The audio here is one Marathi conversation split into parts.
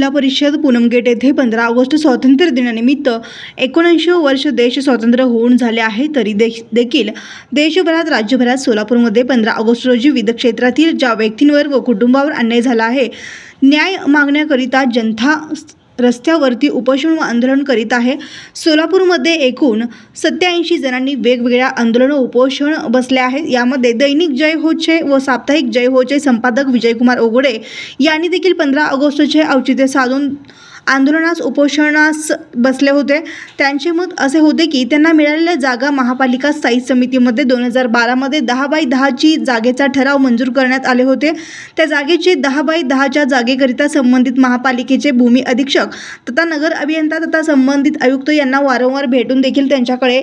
जिल्हा परिषद पुनमगेट येथे पंधरा ऑगस्ट स्वातंत्र्य दिनानिमित्त एकोणऐंशी वर्ष देश स्वातंत्र्य होऊन झाले आहे तरी देश देखील देशभरात राज्यभरात सोलापूरमध्ये पंधरा ऑगस्ट रोजी विविध क्षेत्रातील ज्या व्यक्तींवर व कुटुंबावर अन्याय झाला आहे न्याय मागण्याकरिता जनता रस्त्यावरती उपोषण व आंदोलन करीत आहे. सोलापूरमध्ये एकूण सत्याऐंशी जणांनी वेगवेगळ्या आंदोलन उपोषण बसले आहेत. यामध्ये दैनिक जय होचे व साप्ताहिक जय होचे संपादक विजयकुमार ओगडे यांनी देखील पंधरा ऑगस्टचे औचित्य साधून आंदोलनास उपोषणास बसले होते. त्यांचे मत असे होते की त्यांना मिळालेल्या जागा महापालिका स्थायी समितीमध्ये दोन हजार बारामध्ये दहा बाय दहाची जागेचा ठराव मंजूर करण्यात आले होते. त्या जागेचे दहा बाय दहाच्या जागेकरिता संबंधित महापालिकेचे भूमी अधीक्षक तथा नगर अभियंता तथा संबंधित आयुक्त यांना वारंवार भेटून देखील त्यांच्याकडे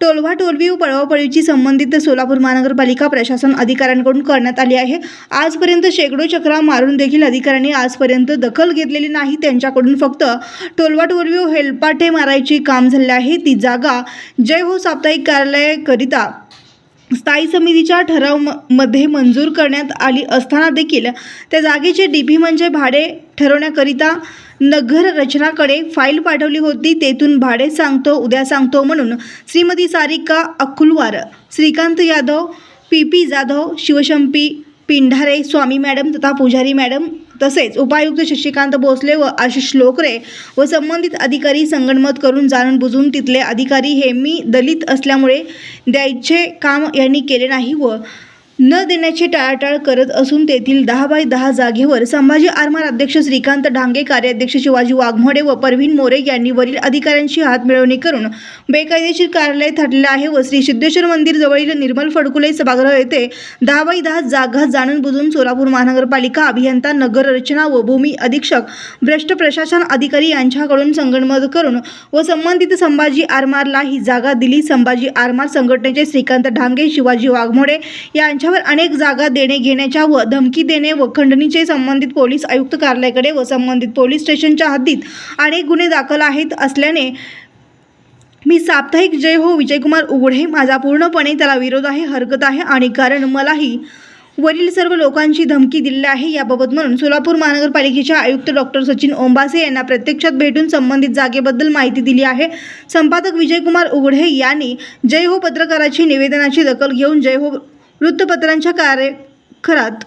टोलवा टोलवी व पळवापळीची संबंधित सोलापूर महानगरपालिका प्रशासन अधिकाऱ्यांकडून करण्यात आली आहे. आजपर्यंत शेकडो चक्रा मारून देखील अधिकाऱ्यांनी आजपर्यंत दखल घेतलेली नाही. त्यांच्याकडून फक्त टोलवा टोलवी व हेलपाटे मारायची काम झाले आहे. ती जागा जय हो साप्ताहिक कार्यालयाकरिता स्थायी समितीच्या ठराव म- मध्ये मंजूर करण्यात आली असताना देखील त्या जागेचे डी पी म्हणजे भाडे ठरवण्याकरिता नगर रचनाकडे फाईल पाठवली होती. तेथून भाडे सांगतो उद्या सांगतो म्हणून Shrimati Sarika Akulwar Shrikant Yadav P P Jadhav Shivshampi Pindhare Swami madam तथा पुजारी मॅडम तसेच उपायुक्त शशिकांत भोसले व आशिष लोकरे व संबंधित अधिकारी संगणमत करून जाणून बुजून तिथले अधिकारी हे मी दलित असल्यामुळे द्यायचे काम यांनी केले नाही व न देण्याची टाळाटाळ करत असून तेथील दहा बाय दहा जागेवर संभाजी आरमार अध्यक्ष श्रीकांत डांगे कार्याध्यक्ष शिवाजी वाघमोडे व परवीन मोरे यांनी वरील अधिकाऱ्यांशी हात मिळवणी करून बेकायदेशीर कार्यालय थाटलेले आहे व श्री सिद्धेश्वर मंदिर जवळील निर्मल फडकुले सभागृह येथे दहा बाय दहा जागा जाणून बुजून सोलापूर महानगरपालिका अभियंता नगर रचना व भूमी अधीक्षक भ्रष्ट प्रशासन अधिकारी यांच्याकडून संगणमत करून व संबंधित संभाजी आरमारला ही जागा दिली. संभाजी आरमार संघटनेचे श्रीकांत ढांगे शिवाजी वाघमोडे त्यांच्यावर अनेक जागा देणे घेण्याच्या व धमकी देणे व खंडणीचे संबंधित पोलीस आयुक्त कार्यालयाकडे व संबंधित पोलीस स्टेशनच्या हद्दीत अनेक गुन्हे दाखल आहेत असल्याने मी साप्ताहिक जय हो विजयकुमार उघडे माझा पूर्णपणे त्याला विरोध आहे हरकत आहे आणि कारण मलाही वरील सर्व लोकांची धमकी दिलेली आहे. याबाबत म्हणून सोलापूर महानगरपालिकेचे आयुक्त डॉक्टर सचिन ओंबासे यांना प्रत्यक्षात भेटून संबंधित जागेबद्दल माहिती दिली आहे. संपादक विजयकुमार उघडे यांनी जय हो पत्रकाराची निवेदनाची दखल घेऊन जय हो वृत्तपत्रांच्या कार्यखरात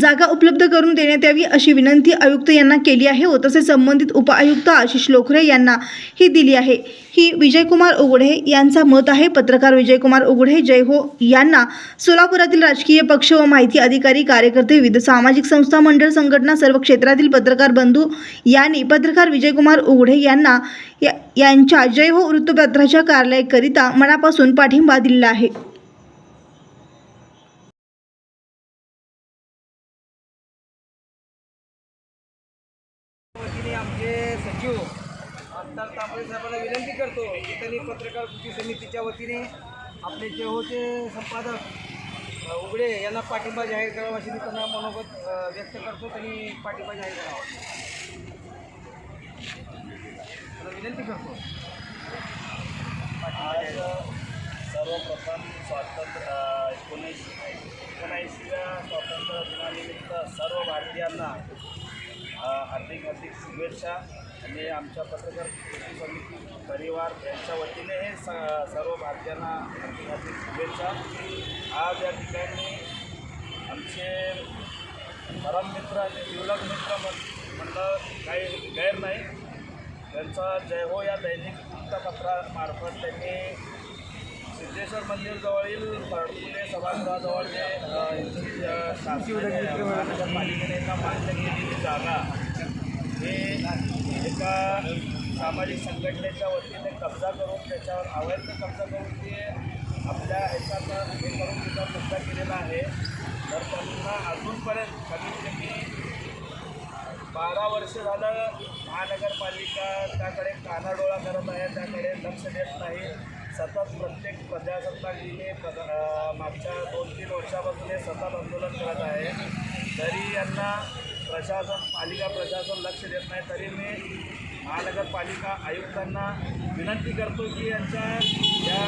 जागा उपलब्ध करून देण्यात यावी अशी विनंती आयुक्त यांना केली आहे. व तसेच संबंधित उपआयुक्त आशिष लोखरे यांना ही दिली आहे. ही विजयकुमार उघडे यांचा मत आहे. पत्रकार विजयकुमार उघडे जय हो यांना सोलापुरातील राजकीय पक्ष व माहिती अधिकारी कार्यकर्ते विविध सामाजिक संस्था मंडळ संघटना सर्व क्षेत्रातील पत्रकार बंधू यांनी पत्रकार विजयकुमार उघडे यांना या- यांच्या जय हो वृत्तपत्राच्या कार्यालयाकरिता मनापासून पाठिंबा दिलेला आहे. वतीने आमचे सचिव आमदार तांबळे साहेबांना विनंती करतो की त्यांनी पत्रकार कृती समितीच्या वतीने आपले जे होते संपादक उघडे यांना पाठिंबा जाहीर करावा अशी मी त्यांना मनोगत व्यक्त करतो. त्यांनी पाठिंबा जाहीर करावा. विनंती करतो. आज सर्वप्रथम स्वातंत्र्य एकोणीस एकोणऐंशीव्या स्वातंत्र्य दिनानिमित्त सर्व भारतीयांना हार्दिक हार्दिक शुभेच्छा आणि आमच्या पत्रकार समिती परिवार यांच्या वतीने हे स सर्व भारतीयांना हार्दिक हार्दिक शुभेच्छा. आज या ठिकाणी आमचे परम मित्र आणि जिवलग मित्र म्हण म्हणलं काही गैर नाही. त्यांचा जय हो या दैनिक वृत्तपत्रामार्फत त्यांनी सिद्धेश्वर मंदिरजवळील फडकुले सभागृहाजवळ जे शासकीय यांची, महानगरपालिकेने एका मान्य केलेली जागा हे एका सामाजिक संघटनेच्या वतीने कब्जा करून त्याच्यावर अवैध कब्जा करून ते आपल्या ह्याच्यात हे करून त्याचा कब्जा केलेला आहे. तर त्यांना अजूनपर्यंत कमीत कमी बारा वर्ष झालं महानगरपालिका त्याकडे कानाडोळा करत आहे त्याकडे लक्ष देत नाही. सतत प्रत्येक प्रजासत्ताक दिनी प्रजा मागच्या दोन तीन वर्षापासून हे सतत आंदोलन करत आहे. तरी यांना प्रशासन पालिका प्रशासन लक्ष देत नाही. तरी मी महानगरपालिका आयुक्तांना विनंती करतो की यांच्या या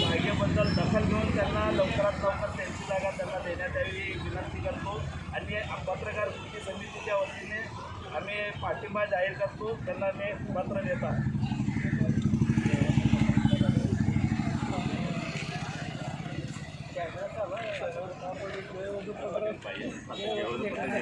जागेबद्दल दखल घेऊन त्यांना लवकरात लवकर त्यांची जागा त्यांना देण्यात यावी विनंती करतो. आणि पत्रकार कृती समितीच्या वतीने आम्ही पाठिंबा जाहीर करतो. त्यांना मी पत्र देतात काल